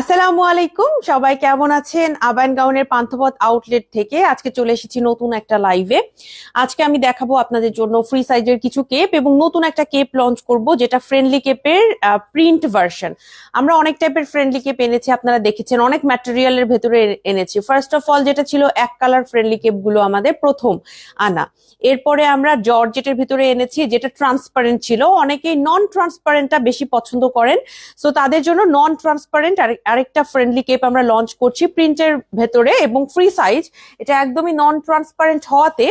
আসসালামু আলাইকুম। সবাই কেমন আছেন? আবান গাউনের পান্থপথ আউটলেট থেকে আজকে চলে এসেছি নতুন একটা লাইভে আজকে আমি দেখাবো আপনাদের জন্য ফ্রি সাইজের কিছু কেপ এবং নতুন একটা কেপ লঞ্চ করব, যেটা ফ্রেন্ডলি কেপের প্রিন্ট ভার্সন আমরা অনেক টাইপের ফ্রেন্ডলি কেপ এনেছি, আপনারা দেখেছেন, অনেক ম্যাটেরিয়ালের ভেতরে এনেছি। ফার্স্ট অফ অল যেটা ছিল এক কালার ফ্রেন্ডলি কেপগুলো আমাদের প্রথম আনা। এরপরে আমরা জর্জেটের ভিতরে এনেছি, যেটা ট্রান্সপারেন্ট ছিল। অনেকেই নন ট্রান্সপারেন্টটা বেশি পছন্দ করেন। সো তাদের জন্য নন ট্রান্সপারেন্ট আরেকটা ফ্রেন্ডলি কেপ আমরা লঞ্চ করছি প্রিন্টের ভেতরে এবং ফ্রি সাইজ এটা একদমই নন ট্রান্সপারেন্ট হওয়াতে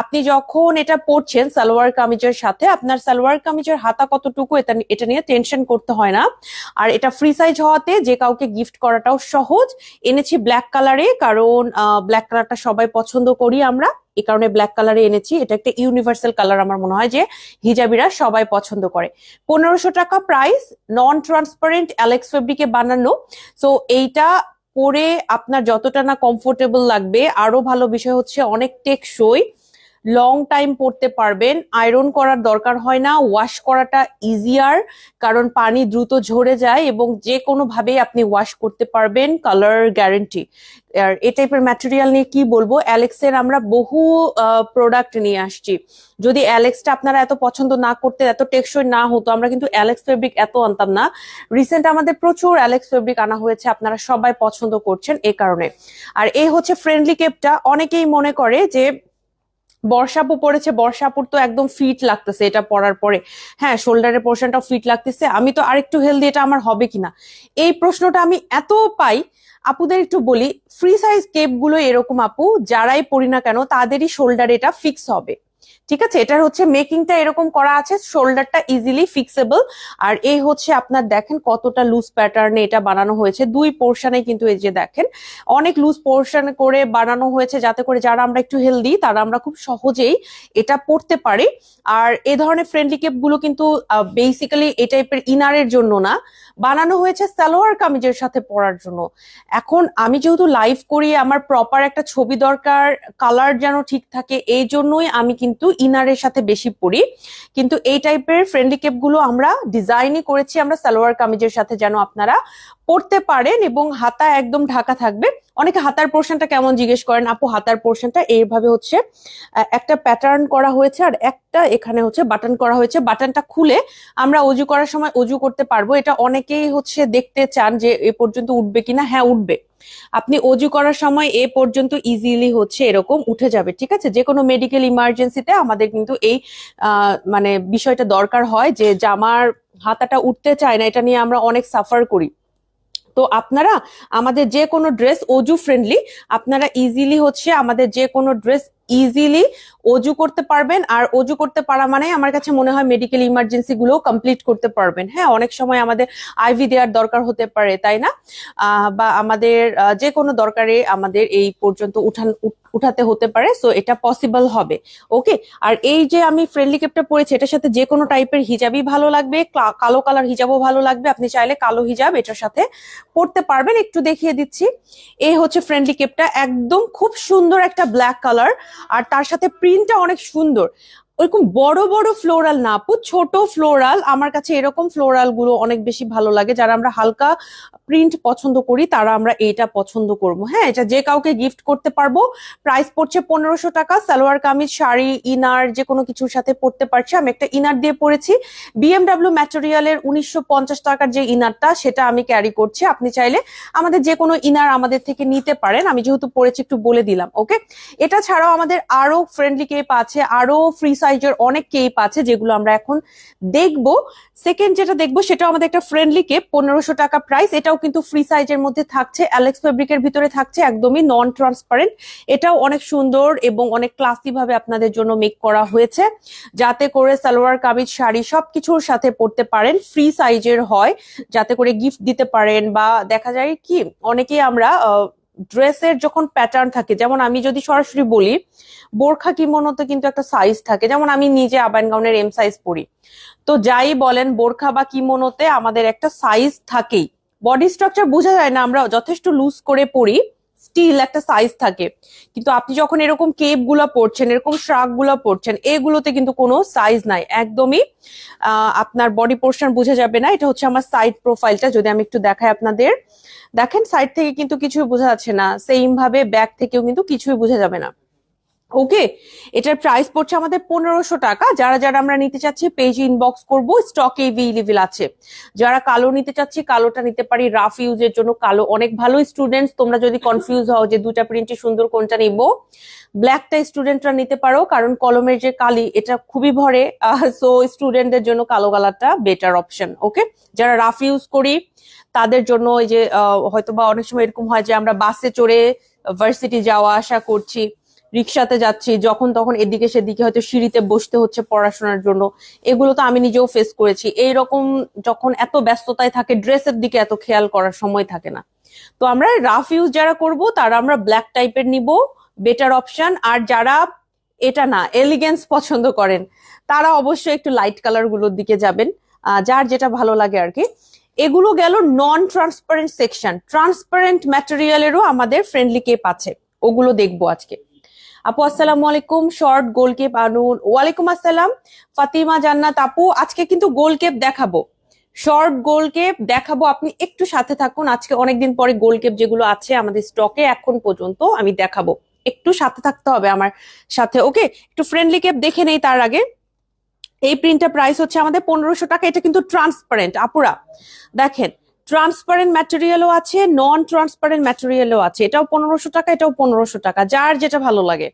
আপনি যখন এটা পরছেন সালোয়ার কামিজের সাথে, আপনার সালোয়ার কামিজের হাতা কতটুকু এটা এটা নিয়ে টেনশন করতে হয় না। আর এটা ফ্রি সাইজ হওয়াতে যে কাউকে গিফট করাটাও সহজ। এনেছি ব্ল্যাক কালারে কারণ ব্ল্যাক কালারটা সবাই পছন্দ করি আমরা। এই কারণে ব্ল্যাক কালারে এনেছি। এটা একটা ইউনিভার্সাল কালার আমার মনে হয় যে হিজাবিরা সবাই পছন্দ করে। পনেরোশো টাকা প্রাইস নন ট্রান্সপারেন্ট অ্যালেক্স ফেব্রিকে বানানো। সো এইটা পরে আপনার যতটা না কমফোর্টেবল লাগবে, আরও ভালো বিষয় হচ্ছে অনেক টেকসই। লং টাইম পড়তে পারবেন। আয়রন করার দরকার হয় না। ওয়াশ করাটা ইজিয়ার কারণ পানি দ্রুত ঝরে যায় এবং যে কোনো ভাবেই আপনি ওয়াশ করতে পারবেন কালার গ্যারেন্টি আর এ টাইপের ম্যাটেরিয়াল নিয়ে কি বলব? অ্যালেক্সের আমরা বহু প্রোডাক্ট নিয়ে আসছি। যদি অ্যালেক্সটা আপনারা এত পছন্দ না করতে এত টেকসই না হতো, আমরা কিন্তু অ্যালেক্স ফেব্রিক এত আনতাম না। রিসেন্ট আমাদের প্রচুর অ্যালেক্স ফেব্রিক আনা হয়েছে, আপনারা সবাই পছন্দ করছেন এই কারণে। আর এই হচ্ছে ফ্রেন্ডলি কেপটা অনেকেই মনে করে যে বর্ষাপু পড়েছে, বর্ষাপুর তো একদম ফিট লাগতেছে এটা পরার পরে। হ্যাঁ শোল্ডারের পোর্শনটাও ফিট লাগতেছে। আমি তো আরেকটু হেলদি এটা আমার হবে কিনা? এই প্রশ্নটা আমি এত পাই, আপুদের একটু বলি ফ্রি সাইজ কেপগুলো এরকম আপু, যারাই পড়ি না কেন, তাদেরই শোল্ডার এটা ফিক্স হবে। ঠিক আছে? এটার হচ্ছে মেকিংটা এরকম করা আছে শোল্ডারটা ইজিলি ফিক্সেবল আর এই হচ্ছে আপনার দেখেন কতটা লুজ প্যাটার্নে এটা বানানো হয়েছে। দুই পোর্শনে কিন্তু এই যে দেখেন, অনেক লুজ পোর্শন করে বানানো হয়েছে যাতে করে যারা আমরা একটু হেলদি তারা আমরা খুব সহজেই এটা পড়তে পারি। আর এ ধরনের ফ্রেন্ডলি কেপগুলো কিন্তু বেসিক্যালি এই টাইপের ইনারের জন্য না। বানানো হয়েছে সালোয়ার কামিজের সাথে পরার জন্য। এখন আমি যেহেতু লাইভ করি, আমার প্রপার একটা ছবি দরকার কালার যেন ঠিক থাকে, এই জন্যই আমি কিন্তু ইনারের সাথে বেশি পরি কিন্তু এই টাইপের ফ্রেন্ডলি কেপগুলো আমরা ডিজাইনই করেছি, আমরা সালোয়ার কামিজের সাথে যেন আপনারা পড়তে পারেন এবং হাতা একদম ঢাকা থাকবে। অনেকে হাতার পোর্শনটা কেমন জিজ্ঞেস করেন, আপু, হাতার পোর্শনটা এইভাবে হচ্ছে একটা প্যাটার্ন করা হয়েছে আর একটা এখানে হচ্ছে বাটন করা হয়েছে। বাটনটা খুলে আমরা অজু করার সময় অজু করতে পারব। এটা অনেকেই হচ্ছে দেখতে চান যে এ পর্যন্ত উঠবে কিনা। হ্যাঁ উঠবে। আপনি অজু করার সময় এ পর্যন্ত ইজিলি হচ্ছে এরকম উঠে যাবে, ঠিক আছে? যে কোনো মেডিকেল ইমার্জেন্সিতে আমাদের কিন্তু এই মানে বিষয়টা দরকার হয় যে জামার হাতাটা উঠতে চায় না, এটা নিয়ে আমরা অনেক সাফার করি। তো আপনারা আমাদের যে কোনো ড্রেস অজু ফ্রেন্ডলি আপনারা ইজিলি হচ্ছে আমাদের যে কোনো ড্রেস ইজিলি অজু করতে পারবেন, আর অজু করতে পারা মানে আমার কাছে মনে হয় মেডিকেল ইমার্জেন্সি গুলো কমপ্লিট করতে পারবেন। হ্যাঁ অনেক সময় আমাদের আইভি দেওয়ার দরকার হতে পারে, তাই না? বা আমাদের যে কোনো দরকারে আমাদের এই পর্যন্ত উঠান, উঠ- উঠাতে হতে পারে সো এটা পসিবল হবে। ওকে আর এই যে আমি ফ্রেন্ডলি কেপটা পরেছি, এটার সাথে যে কোনো টাইপের হিজাবই ভালো লাগবে, কালো কালার হিজাবও ভালো লাগবে, আপনি চাইলে কালো হিজাব এটার সাথে পড়তে পারবেন। একটু দেখিয়ে দিচ্ছি। এই হচ্ছে ফ্রেন্ডলি কেপটা একদম খুব সুন্দর একটা ব্ল্যাক কালার আর তার সাথে প্রিন্টটা অনেক সুন্দর। ওরকম বড় বড় ফ্লোরাল না, আপু, ছোট ফ্লোরাল আমার কাছে এরকম ফ্লোরালগুলো অনেক বেশি ভালো লাগে। যারা আমরা হালকা প্রিন্ট পছন্দ করি, তারা আমরা এটা পছন্দ করব। হ্যাঁ এটা যে কাউকে গিফট করতে পারব প্রাইস পড়ছে পনেরোশো টাকা, সালোয়ার কামিজ, শাড়ি ইনার যে কোনো কিছুর সাথে পড়তে পারছি। আমি একটা ইনার দিয়ে পরেছি। বিএমডাব্লিউ ম্যাটেরিয়ালের উনিশশো পঞ্চাশ টাকার যে ইনারটা সেটা আমি ক্যারি করছি। আপনি চাইলে আমাদের যে কোনো ইনার আমাদের থেকে নিতে পারেন। আমি যেহেতু পড়েছি একটু বলে দিলাম ওকে এটা ছাড়াও আমাদের আরও ফ্রেন্ডলি কেপ আছে, আরও ফ্রি সাইজের অনেক কেপ আছে যেগুলো আমরা এখন দেখব। সেকেন্ড যেটা দেখব সেটা আমাদের একটা ফ্রেন্ডলি কেপ পনেরোশো টাকা প্রাইস এটাও কিন্তু ফ্রি সাইজের মধ্যে থাকছে। অ্যালেক্স ফেব্রিকের ভিতরে থাকছে, একদমই নন ট্রান্সপারেন্ট এটাও অনেক সুন্দর এবং অনেক ক্লাসি ভাবে আপনাদের জন্য মেক করা হয়েছে। যাতে করে সালোয়ার, কামিজ, শাড়ি সবকিছুর সাথে পরতে পারেন ফ্রি সাইজের হয়। যাতে করে গিফট দিতে পারেন বা দেখা যায় কি, অনেকেই আমরা ড্রেসের যখন প্যাটার্ন থাকে, যেমন আমি যদি সরাসরি বলি, বোরখা কিমোনোতে কিন্তু একটা সাইজ থাকে, যেমন আমি নিজে আবান গাউনের এম সাইজ পরি। তো যাই বলেন, বোরখা বা কিমোনোতে আমাদের একটা সাইজ থাকেই। বডি স্ট্রাকচার বোঝা যায় না, আমরা যথেষ্ট লুজ করে পরি। স্টিল একটা সাইজ থাকে। কিন্তু আপনি যখন এরকম কেপগুলা পরছেন, এরকম শ্রাকগুলা পরছেন, এগুলোতে কিন্তু কোনো সাইজ নাই। একদমই আপনার বডি পোর্শন বোঝা যাবে না। এটা হচ্ছে আমার সাইড প্রোফাইলটা যদি আমি একটু দেখাই আপনাদের। দেখেন সাইড থেকে কিন্তু কিছুই বোঝা যাচ্ছে না। সেইম ভাবে ব্যাক থেকেও কিন্তু কিছুই বোঝা যাবে না। ওকে এটার প্রাইস পড়ছে আমাদের পনেরোশো টাকা। যারা যারা আমরা নিতে চাচ্ছি পেজ ইনবক্স করব স্টকে এভেলেবেল আছে। যারা কালো নিতে চাচ্ছি কালোটা নিতে পারি। রাফ ইউজের জন্য কালো অনেক ভালো। স্টুডেন্টস তোমরা যদি কনফিউজ হও যে দুটা প্রিন্টে সুন্দর কোনটা নিব ব্ল্যাকটা স্টুডেন্টরা নিতে পারো। কারণ কলমের যে কালি এটা খুবই ভরে। সো স্টুডেন্টদের জন্য কালো কালারটা বেটার অপশন ওকে যারা রাফ ইউজ করি তাদের জন্য এই যে আহ, হয়তোবা অনেক সময় এরকম হয় যে আমরা বাসে চড়ে ভার্সিটি যাওয়া আসা করছি। রিক্সাতে যাচ্ছি, যখন তখন এদিকে সেদিকে হয়তো সিঁড়িতে বসতে হচ্ছে পড়াশোনার জন্য। এগুলো তো আমি নিজেও ফেস করেছি। এই রকম যখন এত ব্যস্ততায় থাকে, ড্রেসের দিকে এত খেয়াল করার সময় থাকে না। তো আমরা রাফ ইউজ যারা করব, তারা আমরা ব্ল্যাক টাইপের নিব বেটার অপশন আর যারা এটা না এলিগেন্স পছন্দ করেন, তারা অবশ্যই একটু লাইট কালারগুলোর দিকে যাবেন। যার যেটা ভালো লাগে আর কি। এগুলো গেল নন ট্রান্সপারেন্ট সেকশন ট্রান্সপারেন্ট ম্যাটেরিয়ালেরও আমাদের ফ্রেন্ডলি কেপ আছে। ওগুলো দেখব আজকে। আপু, আসসালামু আলাইকুম। শর্ট গোল কেপ আনুন। ওয়ালাইকুম আসসালাম। ফাতিমা জান্নাত, আপু, আজকে কিন্তু গোল কেপ দেখাবো। শর্ট গোল কেপ দেখাবো। আপনি একটু সাথে থাকুন। আজকে অনেকদিন পরে গোল কেপ যেগুলো আছে আমাদের স্টকে এখন পর্যন্ত আমি দেখাবো। একটু সাথে থাকতে হবে আমার সাথে, ওকে? একটু ফ্রেন্ডলি কেপ দেখে নেই তার আগে। এই প্রিন্টটা প্রাইস হচ্ছে আমাদের পনেরোশো টাকা। এটা কিন্তু ট্রান্সপারেন্ট আপুরা, দেখেন ট্রান্সপারেন্ট ম্যাটেরিয়ালও আছে নন ট্রান্সপারেন্ট ম্যাটেরিয়ালও আছে। এটাও পনেরোশো টাকা, এটাও পনেরোশো টাকা। যার যেটা ভালো লাগে।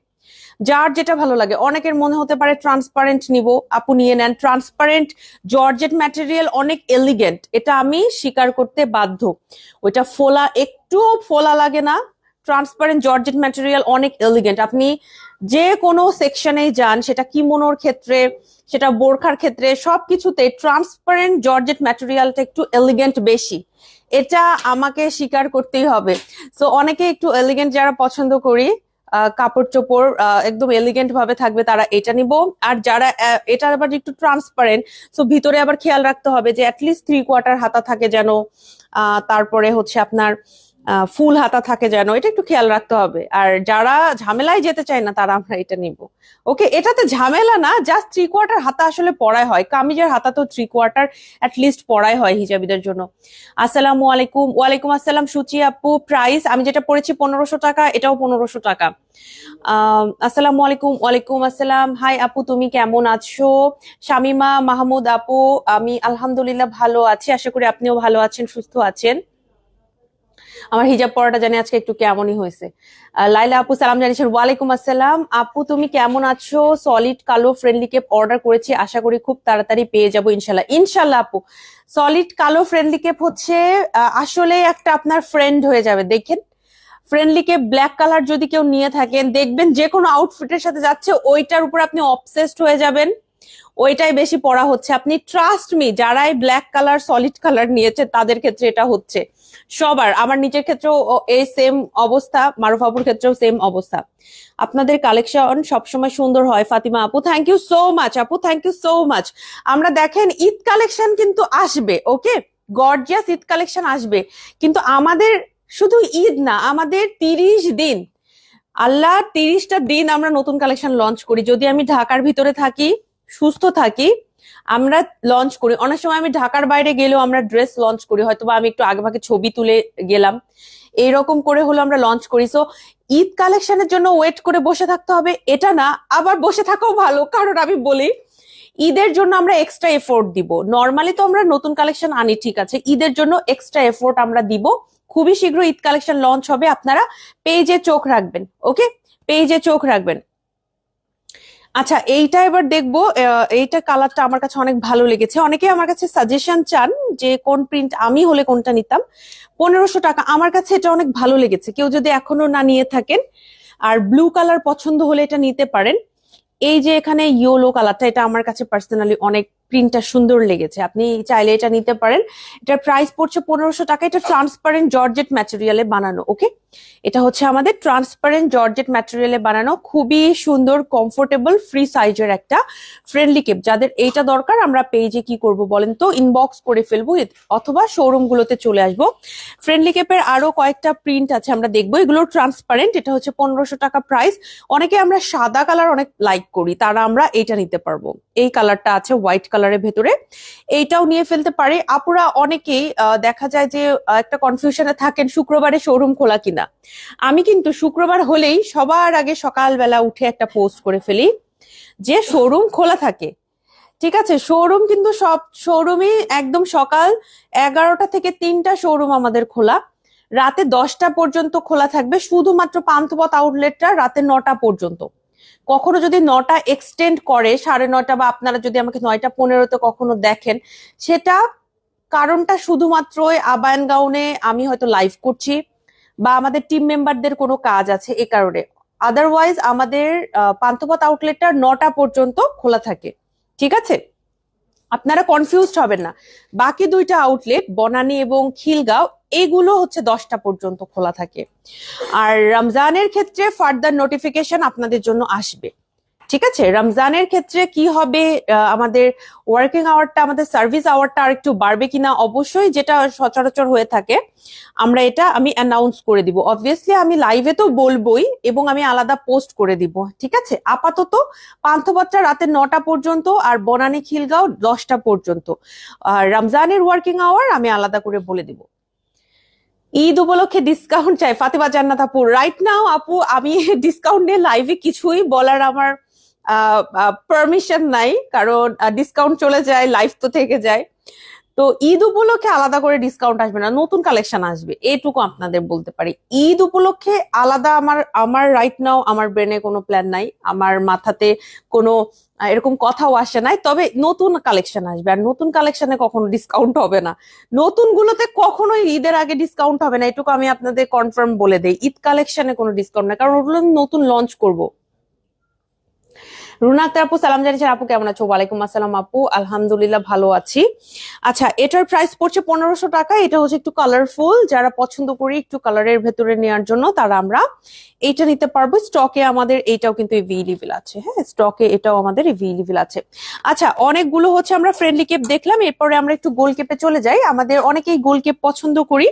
যার যেটা ভালো লাগে। অনেকের মনে হতে পারে ট্রান্সপারেন্ট নিব। আপু নিয়ে নেন। ট্রান্সপারেন্ট জর্জেট ম্যাটেরিয়াল অনেক এলিগেন্ট এটা আমি স্বীকার করতে বাধ্য। ওইটা ফোলা, একটুও ফোলা লাগে না। ট্রান্সপারেন্ট জর্জেট ম্যাটেরিয়াল অনেক এলিগেন্ট আপনি যে কোনো সেকশনেই যান, সেটা কিমোনোর ক্ষেত্রে সেটা বোরখার ক্ষেত্রে সবকিছুতে ট্রান্সপারেন্ট জর্জেট ম্যাটেরিয়ালটা একটু এলিগেন্ট বেশি। এটা আমাকে স্বীকার করতেই হবে। সো অনেকে একটু এলিগেন্ট যারা পছন্দ করি কাপড় চোপড় একদম এলিগেন্ট ভাবে থাকবে, তারা এটা নিব। আর যারা এটা আবার একটু ট্রান্সপারেন্ট সো ভিতরে আবার খেয়াল রাখতে হবে যে অ্যাটলিস্ট থ্রি কোয়ার্টার হাতা থাকে যেন তারপরে হচ্ছে আপনার ফুল হাতা থাকে যেন, এটা একটু খেয়াল রাখতে হবে। আর যারা ঝামেলায় যেতে চায় না, তারা আমরা এটা নিব। ওকে এটাতে ঝামেলা না জাস্ট থ্রি কোয়ার্টার হাতা আসলে পড়াই হয়। কামিজের হাতা তো থ্রি কোয়ার্টার লিস্ট পড়াই হয় হিজাবিদের জন্য। আসসালামু আলাইকুম। ওয়ালাইকুম আসসালাম সুচি আপু। প্রাইস আমি যেটা পড়েছি পনেরোশো টাকা, এটাও পনেরোশো টাকা। আসসালামু আলাইকুম। ওয়ালাইকুম আসসালাম। হাই আপু, তুমি কেমন আছো? শামিমা, মাহমুদ আপু, আমি আলহামদুলিল্লাহ ভালো আছি। আশা করি আপনিও ভালো আছেন, সুস্থ আছেন। আমার হিজাব পড়াটা জানি আজকে একটু কেমনই হয়েছে। লাইলা আপু, সালাম জানিয়েছেন, ওয়ালাইকুম আসসালাম। আপু, তুমি কেমন আছো? সলিড কালো ফ্রেন্ডলি কেপ অর্ডার করেছি। আশা করি খুব তাড়াতাড়ি পেয়ে যাব, ইনশাল্লাহ। ইনশাল্লাহ আপু সলিড কালো ফ্রেন্ডলি কেপ হচ্ছে আসলে একটা আপনার ফ্রেন্ড হয়ে যাবে। দেখেন ফ্রেন্ডলি কেপ ব্ল্যাক কালার যদি কেউ নিয়ে থাকেন, দেখবেন যে কোনো আউটফিটের সাথে যাচ্ছে, ওইটার উপর আপনি অবসেসড হয়ে যাবেন। ওইটাই বেশি পড়া হচ্ছে। আপনি ট্রাস্ট মি যারাই ব্ল্যাক কালার সলিড কালার নিয়েছে, তাদের ক্ষেত্রে এটা হচ্ছে। সবার, আমার নিজের ক্ষেত্রেও এই সেম অবস্থা, মারুফ আপুর ক্ষেত্রেও সেম অবস্থা। আপনাদের কালেকশন সবসময় সুন্দর হয়, ফাতিমা আপু থ্যাংক ইউ সো মাচ আপু থ্যাংক ইউ সো মাচ আমরা দেখেন, ঈদ কালেকশন কিন্তু আসবে ওকে গর্জিয়াস ঈদ কালেকশন আসবে। কিন্তু আমাদের শুধু ঈদ না, আমাদের তিরিশ দিন। আল্লাহ তিরিশটা দিন আমরা নতুন কালেকশন লঞ্চ করি। যদি আমি ঢাকার ভিতরে থাকি সুস্থ থাকি, আমরা লঞ্চ করি। অনেক সময় আমি ঢাকার বাইরে গেলেও আমরা ড্রেস লঞ্চ করি হয়তো আমি একটু আগে ভাগে ছবি তুলে গেলাম। এইরকম করে হলো আমরা লঞ্চ করি। সো ঈদ কালেকশনের জন্য ওয়েট করে বসে থাকতে হবে। এটা না, আবার বসে থাকাও ভালো, কারণ আমি বলি, ঈদের জন্য আমরা এক্সট্রা এফোর্ট দিব। নর্মালি তো আমরা নতুন কালেকশন আনি, ঠিক আছে। ঈদের জন্য এক্সট্রা এফোর্ট আমরা দিব। খুবই শীঘ্র ঈদ কালেকশন লঞ্চ হবে। আপনারা পেজে চোখ রাখবেন ওকে পেজে চোখ রাখবেন। আচ্ছা এইটা এবার দেখব। এইটা কালারটা আমার কাছে অনেক ভালো লেগেছে। অনেকে আমার কাছে সাজেশন চান যে কোন প্রিন্ট আমি হলে কোনটা নিতাম। পনেরোশো টাকা, আমার কাছে এটা অনেক ভালো লেগেছে। কেউ যদি এখনও না নিয়ে থাকেন আর ব্লু কালার পছন্দ হলে এটা নিতে পারেন। এই যে এখানে ইয়েলো কালারটা এটা আমার কাছে পার্সোনালি অনেক প্রিন্টটা সুন্দর লেগেছে। আপনি চাইলে এটা নিতে পারেন। এটার প্রাইস পড়ছে পনেরোশো টাকা। এটা ট্রান্সপারেন্ট জর্জেট ম্যাটেরিয়ালে বানানো ওকে এটা হচ্ছে আমাদের ট্রান্সপারেন্ট জর্জেট ম্যাটেরিয়ালে বানানো। খুবই সুন্দর কমফোর্টেবল ফ্রি সাইজের একটা ফ্রেন্ডলি কেপ যাদের এইটা দরকার, আমরা পেজে কি করব বলেন তো? ইনবক্স করে ফেলব অথবা শোরুম গুলোতে চলে আসব। ফ্রেন্ডলি কেপের আরও কয়েকটা প্রিন্ট আছে, আমরা দেখব। এগুলো ট্রান্সপারেন্ট এটা হচ্ছে পনেরোশো টাকা প্রাইস অনেকে আমরা সাদা কালার অনেক লাইক করি, তারা আমরা এইটা নিতে পারব। এই কালারটা আছে হোয়াইট কালারের ভেতরে। এইটাও নিয়ে ফেলতে পারে। আপুরা অনেকেই দেখা যায় যে একটা কনফিউশনে থাকেন শুক্রবারে শোরুম খোলা কিনা। আমি কিন্তু শুক্রবার হলেই সবার আগে সকালবেলা উঠে একটা পোস্ট করে ফেলি যে শোরুম খোলা থাকে। ঠিক আছে? শোরুম কিন্তু সব শোরুমই একদম সকাল এগারোটা থেকে তিনটা শোরুম আমাদের খোলা। রাতে দশটা পর্যন্ত খোলা থাকবে। শুধুমাত্র পান্থপথ আউটলেটটা রাতে নটা পর্যন্ত। কখনো যদি নটা এক্সটেন্ড করে, সাড়ে নটা বা আপনারা যদি আমাকে নয়টা পনেরোতে কখনো দেখেন, সেটা কারণটা শুধুমাত্র আবায়ন গাউনে আমি হয়তো লাইভ করছি বা আমাদের টিম মেম্বারদের কোনো কাজ আছে এ কারণে। আদারওয়াইজ আমাদের পান্থপথ আউটলেটটা নটা পর্যন্ত খোলা থাকে। ঠিক আছে? আপনারা কনফিউজড হবেন না। বাকি দুইটা আউটলেট বনানী এবং খিলগাঁও, এগুলো হচ্ছে দশটা পর্যন্ত খোলা থাকে। আর রমজানের ক্ষেত্রে ফার্দার নোটিফিকেশন আপনাদের জন্য আসবে। ঠিক আছে? রমজানের ক্ষেত্রে কি হবে? আমাদের ওয়ার্কিং আওয়ারটা আমাদের সার্ভিস আওয়ারটা আর একটু বাড়বে কিনা? অবশ্যই যেটা সচরাচর হয়ে থাকে, আমরা এটা আমি অ্যানাউন্স করে দিব। অবভিয়াসলি আমি লাইভে তো বলবোই এবং আমি আলাদা পোস্ট করে দিব, ঠিক আছে? আপাতত পান্থপত্রা রাতে নটা পর্যন্ত আর বনানী খিলগাঁও দশটা পর্যন্ত। আর রমজানের ওয়ার্কিং আওয়ার আমি আলাদা করে বলে দিব। ঈদ উপলক্ষে ডিসকাউন্ট চাই। ফাতেমা জান্নাত আপু রাইট নাও আপু, আমি ডিসকাউন্ট নিয়ে লাইভে কিছুই বলার আমার পারমিশন নাই, কারণ ডিসকাউন্ট চলে যায় লাইভ তো থেকে যায়। তো ঈদ উপলক্ষে আলাদা করে ডিসকাউন্ট আসবে না, নতুন কালেকশন আসবে, এটুকু আপনাদের বলতে পারি। ঈদ উপলক্ষে আলাদা আমার আমার রাইট নাও আমার ব্রেনে কোনো প্ল্যান নাই, আমার মাথাতে কোনো এরকম কথাও আসে নাই, তবে নতুন কালেকশন আসবে। আর নতুন কালেকশনে কখনো ডিসকাউন্ট হবে না। নতুন গুলোতে কখনোই ঈদের আগে ডিসকাউন্ট হবে না, এটুকু আমি আপনাদের কনফার্ম বলে দেই। ঈদ কালেকশনে কোনো ডিসকাউন্ট না কারণ ওগুলো নতুন লঞ্চ করব। রুনা আক্তার আপু, সালাম জানিয়েছেন আপু, কেমন আছো? ওয়ালাইকুম আসসালাম আপু, আলহামদুলিল্লাহ ভালো আছি। আচ্ছা এটার প্রাইস পড়ছে পনেরোশো টাকা, এটা হচ্ছে একটু কালারফুল যারা পছন্দ করি একটু কালারের ভেতরে নেওয়ার জন্য, তারা আমরা এইটা নিতে পারব। স্টকে আমাদের এইটাও কিন্তু এভেইলেবল আছে হ্যাঁ? স্টকে এটাও আমাদের এভেইলেবল আছে। আচ্ছা অনেকগুলো হচ্ছে আমরা ফ্রেন্ডলি কেপ দেখলাম, এরপরে আমরা একটু গোল কেপে চলে যাই। আমাদের অনেকেই গোল কেপ পছন্দ করি।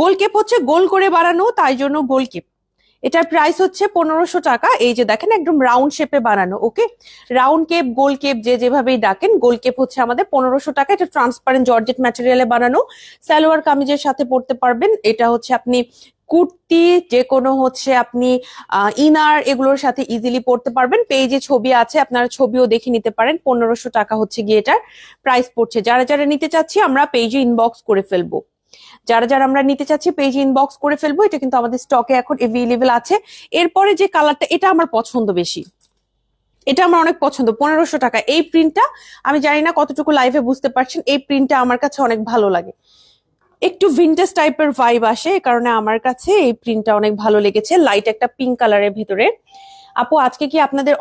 গোল কেপ হচ্ছে গোল করে বানানো তাই জন্য গোল কেপ এটার প্রাইস হচ্ছে পনেরোশো টাকা। এই যে দেখেন, একদম রাউন্ড শেপে বানানো ওকে রাউন্ড কেপ গোল কেপ যে যেভাবেই ডাকেন গোল কেপ হচ্ছে আমাদের পনেরোশো টাকা। এটা ট্রান্সপারেন্ট জর্জেট ম্যাটেরিয়ালে বানানো। সালোয়ার কামিজের সাথে পড়তে পারবেন। এটা হচ্ছে আপনি কুর্তি, যে কোনো হচ্ছে আপনি ইনার এগুলোর সাথে ইজিলি পড়তে পারবেন। পেজে ছবি আছে, আপনারা ছবিও দেখে নিতে পারেন। পনেরোশো টাকা হচ্ছে গিয়ে এটার প্রাইস পড়ছে। যারা যারা নিতে চাচ্ছি, আমরা পেজে ইনবক্স করে ফেলব। যারা যারা আমরা নিতে চাচ্ছি পেজে ইনবক্স করে ফেলব, এটা কিন্তু আমাদের স্টকে এখন এভেলেবেল আছে। এরপরে যে কালারটা এটা আমার পছন্দ বেশি। এটা আমার অনেক পছন্দ, পনেরোশো টাকা। এই প্রিন্টটা আমি জানি না কতটুকু লাইভে বুঝতে পারছেন, এই প্রিন্টটা আমার কাছে অনেক ভালো লাগে। একটু ভিন্টেজ টাইপের ভাইব আসে এই কারণে আমার কাছে এই প্রিন্টটা অনেক ভালো লেগেছে লাইট একটা পিঙ্ক কালারের ভেতরে। আপু, আজকে কি আপনাদের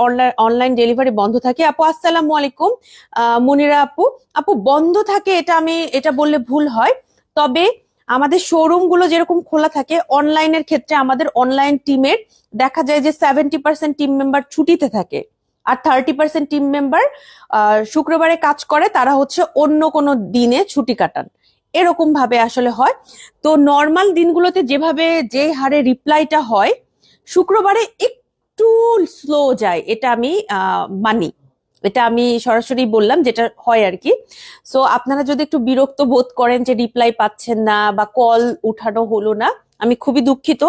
অনলাইন ডেলিভারি বন্ধ থাকে? আপু, আসসালামু আলাইকুম। মুনিরা আপু আপু, বন্ধ থাকে, এটা আমি, এটা বললে ভুল হয়। তবে আমাদের শোরুমগুলো যেরকম খোলা থাকে অনলাইনের ক্ষেত্রে আমাদের অনলাইন টিমের দেখা যায় যে সেভেন্টি পার্সেন্ট টিম মেম্বার ছুটিতে থাকে। আর থার্টি পার্সেন্ট টিম মেম্বার শুক্রবারে কাজ করে, তারা হচ্ছে অন্য কোনো দিনে ছুটি কাটান। এরকম ভাবে আসলে হয়। তো নর্মাল দিনগুলোতে যেভাবে যে হারে রিপ্লাইটা হয়, শুক্রবারে একটু স্লো যায়, এটা আমি মানি। এটা আমি সরাসরি বললাম যেটা হয় আর কি। সো আপনারা যদি একটু বিরক্ত বোধ করেন যে রিপ্লাই পাচ্ছেন না বা কল উঠানো হলো না, আমি খুবই দুঃখিত।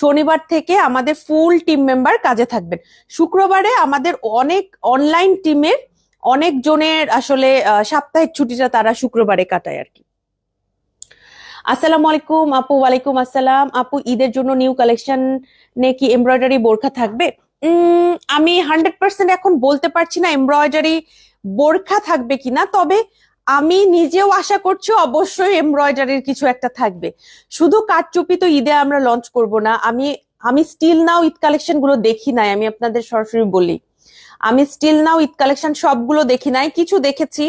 শনিবার থেকে আমাদের ফুল টিম মেম্বার কাজে থাকবেন। শুক্রবারে আমাদের অনেক অনলাইন টিমের অনেক জনের আসলে সাপ্তাহিক ছুটিটা তারা শুক্রবারে কাটায় আর কি। আসসালামু আলাইকুম আপু, ওয়ালাইকুম আসসালাম। আপু, ঈদের জন্য নিউ কালেকশন নে কি এমব্রয়ডারি বোরখা থাকবে? আমি হান্ড্রেড পার্সেন্ট এখন বলতে পারছি না এমব্রয়ডারি বোরখা থাকবে কিনা, তবে আমি নিজেও আশা করছি অবশ্যই এমব্রয়ডারির কিছু একটা থাকবে। শুধু কাঠচুপি তো ঈদে আমরা লঞ্চ করব না, আমি আমি স্টিল নাও ঈদ কালেকশনগুলো দেখি নাই, আমি আপনাদের সরাসরি বলি। আমি স্টিল নাও ঈদ কালেকশন সবগুলো দেখি নাই, কিছু দেখেছি,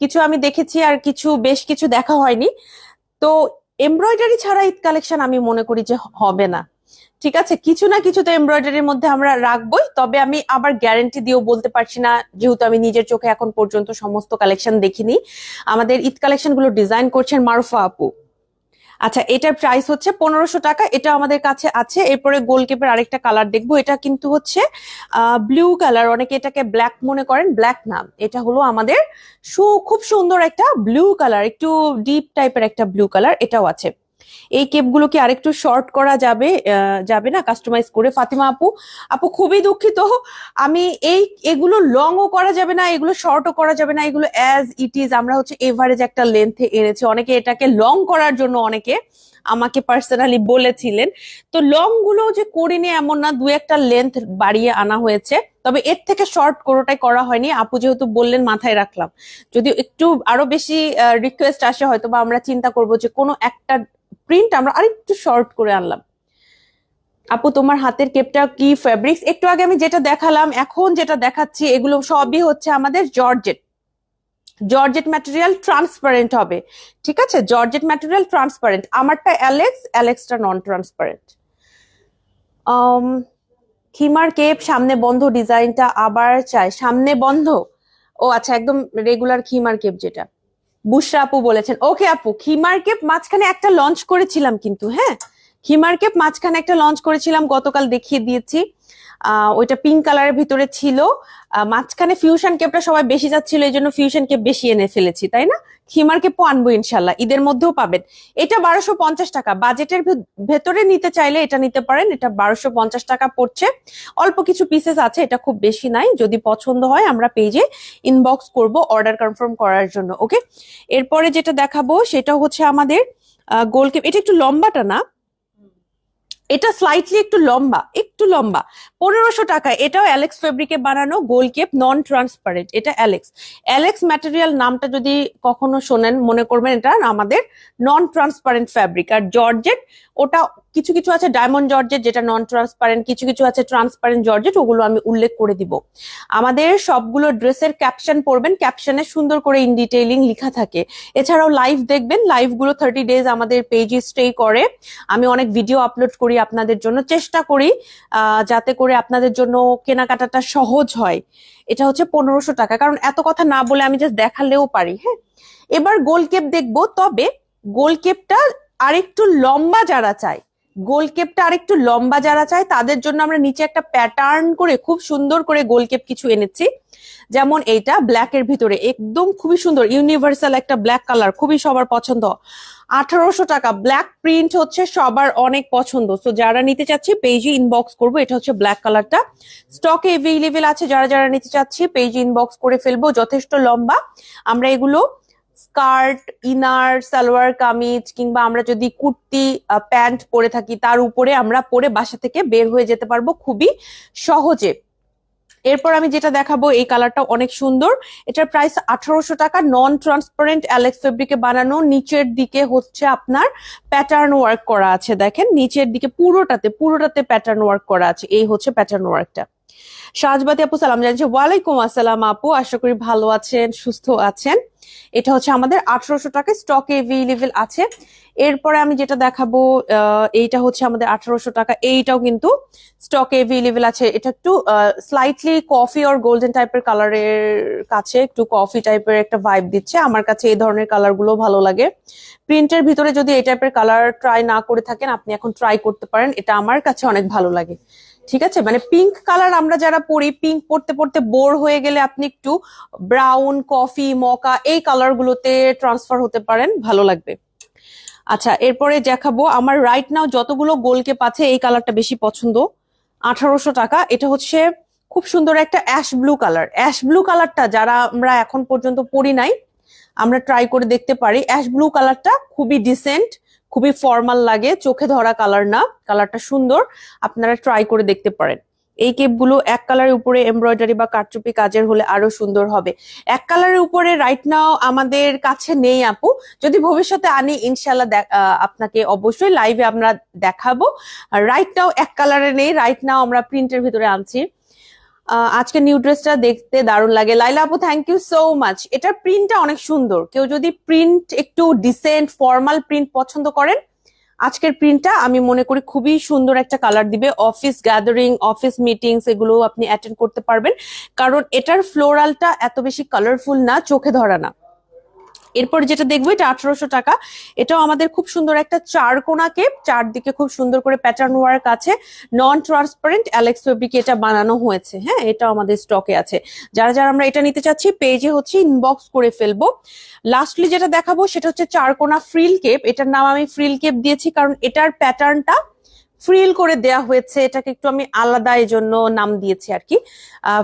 কিছু আমি দেখেছি আর কিছু, বেশ কিছু দেখা হয়নি। তো এমব্রয়ডারি ছাড়া ঈদ কালেকশন আমি মনে করি যে হবে না। ঠিক আছে, কিছু না কিছু তো এমব্রয়ডারির মধ্যে আমরা রাখবোই, তবে আমি আবার গ্যারেন্টি দিয়েও বলতে পারছি না, যেহেতু আমি নিজের চোখে এখন পর্যন্ত সমস্ত কালেকশন দেখিনি। আমাদের ঈদ কালেকশনগুলো ডিজাইন করছেন মারুফা আপু। আচ্ছা এটার প্রাইস হচ্ছে পনেরোশো টাকা, এটা আমাদের কাছে আছে, এরপরে গোলকেপের আরেকটা কালার দেখব, এটা কিন্তু হচ্ছে ব্লু কালার অনেকে এটাকে ব্ল্যাক মনে করেন ব্ল্যাক না এটা হলো আমাদের খুব সুন্দর একটা ব্লু কালার একটু ডিপ টাইপের একটা ব্লু কালার এটাও আছে। এই কেপগুলো কি আরেকটু শর্ট করা যাবে যাবে না? কাস্টমাইজ করে। ফাতিমা আপু আপু খুবই দুঃখিত। আমি এই, এগুলো লংও করা যাবে না, এগুলো শর্টও করা যাবে না। এগুলো অ্যাজ ইট ইজ আমরা হচ্ছে এভারেজ একটা লেন্থে এনেছি। অনেকে এটাকে লং করার জন্য অনেকে আমাকে পার্সোনালি বলেছিলেন। তো লংগুলো যে করিনি এমন না, দু একটা লেন্থ বাড়িয়ে আনা হয়েছে। তবে এর থেকে শর্ট কোনোটাই করা হয়নি। আপু যেহেতু বললেন, মাথায় রাখলাম। যদি একটু আরও বেশি রিকোয়েস্ট আসে হয়তো বা আমরা চিন্তা করব যে কোনো একটা প্রিন্ট আমরা আরেকটু শর্ট করে আনলাম। আপু, তোমার হাতের কেপটা কি ফেব্রিক্স একটু আগে আমি যেটা দেখালাম, এখন যেটা দেখাচ্ছি, এগুলো সবই হচ্ছে আমাদের জর্জেট জর্জেট ম্যাটেরিয়াল ট্রান্সপারেন্ট হবে। ঠিক আছে? জর্জেট ম্যাটেরিয়াল ট্রান্সপারেন্ট আমারটা অ্যালেক্স অ্যালেক্সটা নন ট্রান্সপারেন্ট খিমার কেপ সামনে বন্ধ ডিজাইনটা আবার চাই। সামনে বন্ধ? ও আচ্ছা একদম রেগুলার খিমার কেপ যেটা। বুশরা আপু বলেছেন, ওকে আপু, খিমার কেপ মাঝখানে একটা লঞ্চ করেছিলাম কিন্তু হ্যাঁ? খিমার কেপ মাঝখানে একটা লঞ্চ করেছিলাম, গতকাল দেখিয়ে দিয়েছি। ওইটা পিঙ্ক কালারের ভিতরে ছিল। মাঝখানে ফিউশন কেপটা সবাই বেশি যাচ্ছিল, এই জন্য ফিউশন কেপ বেশি এনে ফেলেছি, তাই না? খিমার কেপও আনব ইনশাল্লাহ, ঈদের মধ্যেও পাবেন। এটা বারোশো পঞ্চাশ টাকা বাজেটের ভেতরে নিতে চাইলে এটা নিতে পারেন, এটা বারোশো পঞ্চাশ টাকা পড়ছে। অল্প কিছু পিসেস আছে, এটা খুব বেশি নাই, যদি পছন্দ হয় আমরা পেজে ইনবক্স করব অর্ডার কনফার্ম করার জন্য ওকে এরপরে যেটা দেখাবো, সেটা হচ্ছে আমাদের গোল কেপ এটা একটু লম্বাটা না এটা স্লাইটলি একটু লম্বা একটু লম্বা। পনেরোশো টাকা এটাও অ্যালেক্স ফেব্রিকে বানানো গোল কেপ নন ট্রান্সপারেন্ট এটা অ্যালেক্স অ্যালেক্স ম্যাটেরিয়াল নামটা যদি কখনো শোনেন, মনে করবেন এটা আমাদের নন ট্রান্সপারেন্ট ফ্যাব্রিক আর জর্জেট ওটা কিছু কিছু আছে ডায়মন্ড জর্জেট যেটা নন ট্রান্সপারেন্ট কিছু কিছু আছে ট্রান্সপারেন্ট জর্জেট ওগুলো আমি উল্লেখ করে দিব। আমাদের সবগুলো ড্রেসের ক্যাপশন পড়বেন ক্যাপশনে সুন্দর করে ইন ডিটেইলিং লেখা থাকে। এছাড়াও লাইভ দেখবেন লাইভগুলো থার্টি ডেজ আমাদের পেজে স্টে করে। আমি অনেক ভিডিও আপলোড করি আপনাদের জন্য, চেষ্টা করি যাতে করে আপনাদের জন্য কেনাকাটাটা সহজ হয়। এটা হচ্ছে পনেরোশো টাকা। কারণ এত কথা না বলে আমি জাস্ট দেখালেও পারি হ্যাঁ? এবার গোলকেপ দেখব, তবে গোলকেপটা আরেকটু লম্বা যারা চায় গোল কেপটা আরেকটু লম্বা যারা চায়, তাদের জন্য আমরা নিচে একটা প্যাটার্ন করে খুব সুন্দর করে গোলকেপ কিছু এনেছি। যেমন এইটা ব্ল্যাক এর ভিতরে একদম খুবই সুন্দর ইউনিভার্সাল একটা ব্ল্যাক কালার খুবই সবার পছন্দ। আঠারোশো টাকা ব্ল্যাক প্রিন্ট হচ্ছে সবার অনেক পছন্দ। তো যারা নিতে চাচ্ছি পেজে ইনবক্স করব, এটা হচ্ছে ব্ল্যাক কালারটা স্টকে এভেইলেবল আছে, যারা যারা নিতে চাচ্ছি পেজে ইনবক্স করে ফেলব, যথেষ্ট লম্বা। আমরা এগুলো স্কার্ট, ইনার, সালোয়ার, কামিজ কিংবা আমরা যদি কুর্তি প্যান্ট পরে থাকি, তার উপরে আমরা পরে বাসা থেকে বের হয়ে যেতে পারব খুবই সহজে। এরপর আমি যেটা দেখাবো, এই কালারটা অনেক সুন্দর। এটার প্রাইস আঠারোশো টাকা নন ট্রান্সপারেন্ট অ্যালেক্স ফেব্রিকে বানানো। নিচের দিকে হচ্ছে আপনার প্যাটার্ন ওয়ার্ক করা আছে, দেখেন। নিচের দিকে পুরোটাতে পুরোটাতে প্যাটার্ন ওয়ার্ক করা আছে। এই হচ্ছে প্যাটার্ন ওয়ার্কটা সাজবাতি আপু, সালাম জানাচ্ছি। ওয়ালাইকুম আসসালাম আপু, আশা করি ভালো আছেন, সুস্থ আছেন। এটা হচ্ছে আমাদের আঠারোশো টাকায় স্টকে এভেলেবেল আছে। এরপরে আমি যেটা দেখাবো এইটা হচ্ছে আমাদের আঠারোশো টাকা, এইটাও কিন্তু স্টকে এভেলেবেল আছে। এটা একটু স্লাইটলি কফি আর গোল্ডেন টাইপের কালারের কাছে একটু কফি টাইপের একটা ভাইব দিচ্ছে। আমার কাছে এই ধরনের কালারগুলো ভালো লাগে। প্রিন্টের ভিতরে যদি এই টাইপের কালার ট্রাই না করে থাকেন, আপনি এখন ট্রাই করতে পারেন। এটা আমার কাছে অনেক ভালো লাগে। ঠিক আছে? মানে পিঙ্ক কালার আমরা যারা পরি পিঙ্ক পড়তে পড়তে বোর হয়ে গেলে আপনি একটু ব্রাউন কফি মকা এই কালার গুলোতে ট্রান্সফার হতে পারেন, ভালো লাগবে। আচ্ছা এরপরে দেখাবো, আমার রাইট নাও যতগুলো গোলকে পাচ্ছে, এই কালারটা বেশি পছন্দ। আঠারোশো টাকা, এটা হচ্ছে খুব সুন্দর একটা ash blue colour ash blue কালারটা যারা আমরা এখন পর্যন্ত পরি নাই, আমরা ট্রাই করে দেখতে পারি। অ্যাশ ব্লু কালারটা খুবই ডিসেন্ট খুবই ফর্মাল লাগে, চোখে ধরা কালার না কালারটা সুন্দর, আপনারা ট্রাই করে দেখতে পারেন। এই কেপগুলো এক কালারের উপরে এমব্রয়ডারি বা কারচুপি কাজের হলে আরও সুন্দর হবে। এক কালারের উপরে রাইট নাও আমাদের কাছে নেই আপু। যদি ভবিষ্যতে আনি ইনশাল্লাহ আপনাকে অবশ্যই লাইভে আমরা দেখাবো। রাইট নাও এক কালারে নেই রাইট নাও আমরা প্রিন্টের ভিতরে আনছি। আজকে নিউ ড্রেসটা দেখতে দারুণ লাগে। লাইলা আপু থ্যাংক ইউ সো মাচ এটার প্রিন্টটা অনেক সুন্দর। কেউ যদি প্রিন্ট একটু ডিসেন্ট ফর্মাল প্রিন্ট পছন্দ করেন, আজকের প্রিন্টটা আমি মনে করি খুবই সুন্দর একটা কালার দিবে। অফিস গ্যাদারিং অফিস মিটিংস এগুলো আপনি অ্যাটেন্ড করতে পারবেন। কারণ এটার ফ্লোরালটা এত বেশি কালারফুল না, চোখে ধরা না। এরপর যেটা দেখব, এটা আঠারোশো টাকা। এটাও আমাদের খুব সুন্দর একটা চার কোনা কেপ চারদিকে খুব সুন্দর করে প্যাটার্ন ওয়ার্ক আছে। নন ট্রান্সপারেন্ট অ্যালেক্স ফেব্রিকে এটা বানানো হয়েছে হ্যাঁ? এটাও আমাদের স্টকে আছে। যারা যারা আমরা এটা নিতে চাচ্ছি পেজে হচ্ছে ইনবক্স করে ফেলব। লাস্টলি যেটা দেখাবো, সেটা হচ্ছে চার কোনা ফ্রিল কেপ এটার নাম আমি ফ্রিল কেপ দিয়েছি, কারণ এটার প্যাটার্নটা ফ্রিল করে দেয়া হয়েছে, এটাকে একটু আমি আলাদা এই জন্য নাম দিয়েছি আর কি।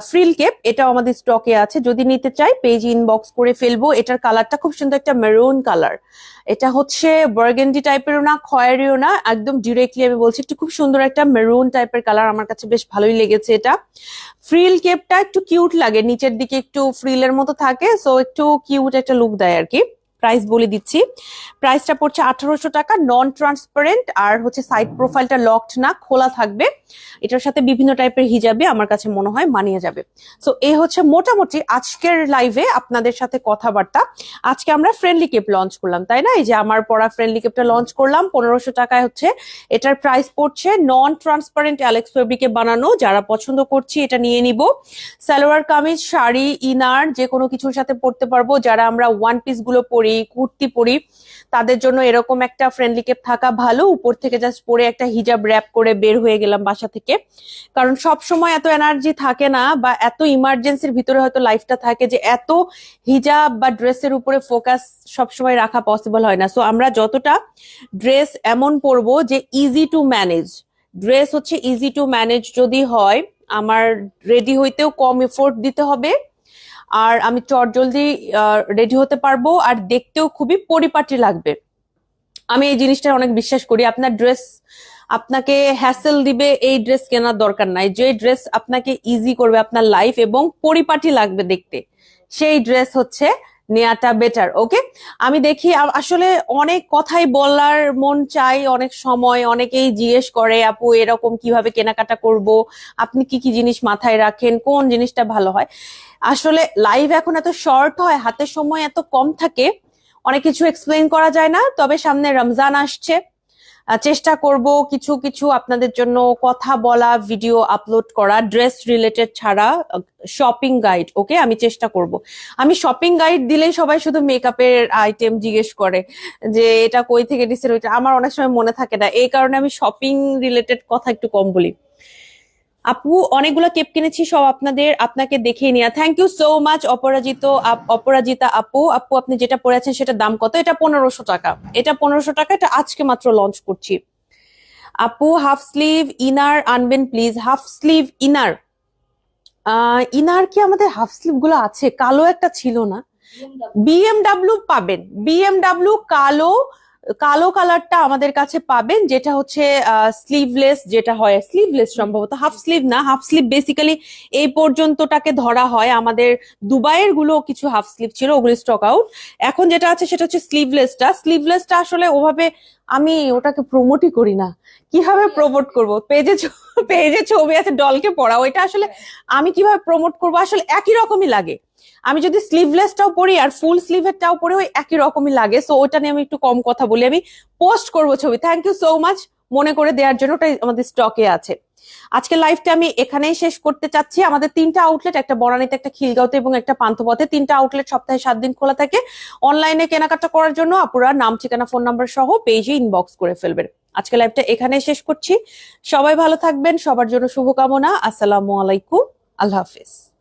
ফ্রিল কেপ, এটাও আমাদের স্টকে আছে, যদি নিতে চাই পেজ ইনবক্স করে ফেলব। এটার কালারটা খুব সুন্দর একটা মেরুন কালার এটা হচ্ছে বার্গেন্ডি টাইপেরও না, খয়েরিও না, একদম ডিরেক্টলি আমি বলছি, একটু খুব সুন্দর একটা মেরুন টাইপের কালার আমার কাছে বেশ ভালোই লেগেছে এটা। ফ্রিল কেপটা একটু কিউট লাগে, নিচের দিকে একটু ফ্রিলের মতো থাকে সো একটু কিউট একটা লুক দেয় আর কি। প্রাইস বলে দিচ্ছি। প্রাইসটা পড়ছে আঠারোশো টাকা নন ট্রান্সপারেন্ট আর হচ্ছে সাইড প্রোফাইলটা লকড না, খোলা থাকবে। এটার সাথে বিভিন্ন টাইপের হিজাবে আমার কাছে মনে হয় মানিয়ে যাবে। সো এই হচ্ছে মোটামুটি আজকের লাইভে আপনাদের সাথে কথাবার্তা। আজকে আমরা ফ্রেন্ডলি কেপ লঞ্চ করলাম, তাই না? এই যে আমার পড়া ফ্রেন্ডলি কেপটা লঞ্চ করলাম, পনেরোশো টাকায় হচ্ছে। এটার প্রাইস পড়ছে নন ট্রান্সপারেন্ট অ্যালেক্স ফেব্রিকে বানানো। যারা পছন্দ করছি, এটা নিয়ে নিব। সালোয়ার কামিজ, শাড়ি, ইনার, যে কোনো কিছুর সাথে পরতে পারব। যারা আমরা ওয়ান পিসগুলো পরি, কুর্তি পরি, তাদের জন্য এরকম একটা ফ্রেন্ডলি কেপ থাকা ভালো। উপর থেকে জাস্ট পরে একটা হিজাব র্যাপ করে বের হয়ে গেলাম বাসা থেকে। কারণ সব সময় এত এনার্জি থাকে না বা এত ইমার্জেন্সির ভিতরে হয়তো লাইফটা থাকে যে এত হিজাব বা ড্রেসের উপরে ফোকাস সবসময় রাখা পসিবল হয় না। সো আমরা যতটা ড্রেস এমন পরবো যে ইজি টু ম্যানেজ ড্রেস হচ্ছে ইজি টু ম্যানেজ যদি হয়, আমার রেডি হইতেও কম এফোর্ট দিতে হবে। আর আমি চট জলদি রেডি হতে পারব আর দেখতেও খুবই পরিপাটি লাগবে। আমি এই জিনিসটা অনেক বিশ্বাস করি। আপনার ড্রেস আপনাকে হ্যাসেল দিবে এই ড্রেস কেনার দরকার নাই। যে ড্রেস আপনাকে ইজি করবে আপনার লাইফ এবং পরিপাটি লাগবে দেখতে, সেই ড্রেস হচ্ছে নেয়াটা বেটার ওকে আমি দেখি আসলে অনেক কথাই বলার মন চাই, অনেক সময়, অনেকেই জিজ্ঞেস করে, আপু, এরকম কীভাবে কেনাকাটা করব? আপনি কি কি জিনিস মাথায় রাখেন? কোন জিনিসটা ভালো হয়? আসলে লাইভ এখন এত শর্ট হয়, হাতের সময় এত কম থাকে অনেক কিছু এক্সপ্লেন করা যায় না, তবে সামনে রমজান আসছে। চেষ্টা করব কিছু কিছু আপনাদের জন্য কথা বলা ভিডিও আপলোড করা ড্রেস রিলেটেড ছাড়া শপিং গাইড ওকে আমি চেষ্টা করব। আমি শপিং গাইড দিলেই সবাই শুধু মেকআপের আইটেম জিজ্ঞেস করে যে, এটা কই থেকে ওইটা আমার অনেক সময় মনে থাকে না। এই কারণে আমি শপিং রিলেটেড কথা একটু কম বলি। আপু, অনেকগুলো কেপ কিনেছি, সব আপনাদের, আপনাকে দেখিয়ে নিয়ে। থ্যাংক ইউ সো মাচ অপরাজিত অপরাজিতা আপু। আপু, আপনি যেটা পরে আছেন সেটা দাম কত? এটা পনেরোশো টাকা। এটা পনেরোশো টাকা, এটা আজকে মাত্র লঞ্চ করছি। আপু হাফ স্লিভ ইনার আনবেন please half sleeve inner inner কি আমাদের হাফ স্লিভগুলো আছে? কালো একটা ছিল না। বিএমডাব্লিউ পাবেন। বিএমডাব্লিউ কালো কালো কালারটা আমাদের কাছে পাবেন, যেটা হচ্ছে স্লিভলেস যেটা হয় স্লিভলেস সম্ভবত হাফ স্লিভ না হাফ স্লিভ বেসিক্যালি এই পর্যন্তটাকে ধরা হয়। আমাদের দুবাইয়েরগুলো কিছু হাফ স্লিভ ছিল, ওগুলো স্টক আউট এখন যেটা আছে, সেটা হচ্ছে স্লিভলেসটা স্লিভলেসটা আসলে ওভাবে আমি ওটাকে প্রমোটই করি না। কীভাবে প্রমোট করব? পেজে পেজে ছবি আছে ডলকে পড়া ওইটা আসলে আমি কীভাবে প্রমোট করব? আসলে একই রকমই লাগে। আমি যদি স্লিভলেসটাও পরি আর ফুল স্লিভেরটাও পরে ওই একই রকমই লাগে। সো ওটা নিয়ে আমি একটু কম কথা বলি। আমি পোস্ট করব ছবি। থ্যাংক ইউ সো মাচ মনে করে দেওয়ার জন্য ওটাই আমাদের স্টকে আছে। আজকে লাইভটা আমি এখানেই শেষ করতে চাচ্ছি। আমাদের তিনটা আউটলেট একটা বনানীতে একটা খিলগাঁওতে এবং একটা পান্থপথে। তিনটা আউটলেট সপ্তাহে সাত দিন খোলা থাকে। অনলাইনে কেনাকাটা করার জন্য আপুরা নাম, ঠিকানা ফোন নাম্বার সহ পেজে ইনবক্স করে ফেলবেন। আজকে লাইভটা এখানেই শেষ করছি। সবাই ভালো থাকবেন। সবার জন্য শুভকামনা। আসসালামু আলাইকুম। আল্লাহ হাফিজ।